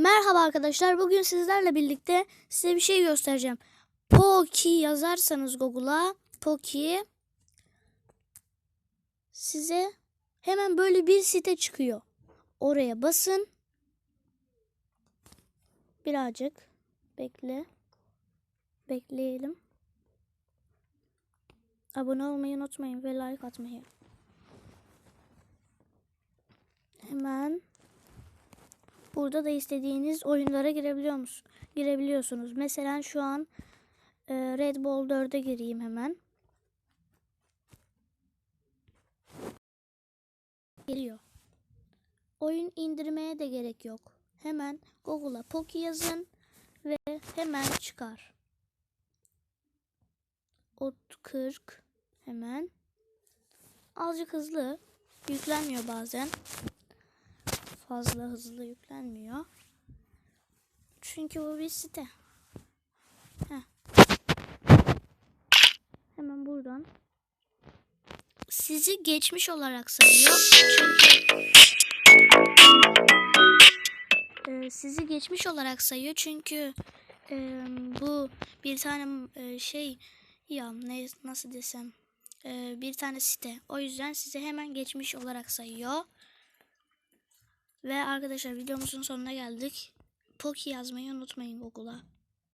Merhaba arkadaşlar. Bugün sizlerle birlikte size bir şey göstereceğim. Poki yazarsanız Google'a Poki size hemen böyle bir site çıkıyor. Oraya basın. Birazcık bekle. Bekleyelim. Abone olmayı unutmayın ve like atmayı. Hemen Burada da istediğiniz oyunlara girebiliyor musunuz? Girebiliyorsunuz. Mesela şu an e, Red Bull 4'e gireyim hemen. Geliyor. Oyun indirmeye de gerek yok. Hemen Google'a Poki yazın ve hemen çıkar. Ot 40 hemen. Azıcık hızlı. Yüklenmiyor bazen fazla hızlı yüklenmiyor. Çünkü bu bir site. Heh. Hemen buradan sizi geçmiş olarak sayıyor. Çünkü Ee, sizi geçmiş olarak sayıyor çünkü e, bu bir tane e, şey ya ne nasıl desem e, bir tane site. O yüzden sizi hemen geçmiş olarak sayıyor. Ve arkadaşlar videomuzun sonuna geldik. Poki yazmayı unutmayın Google'a.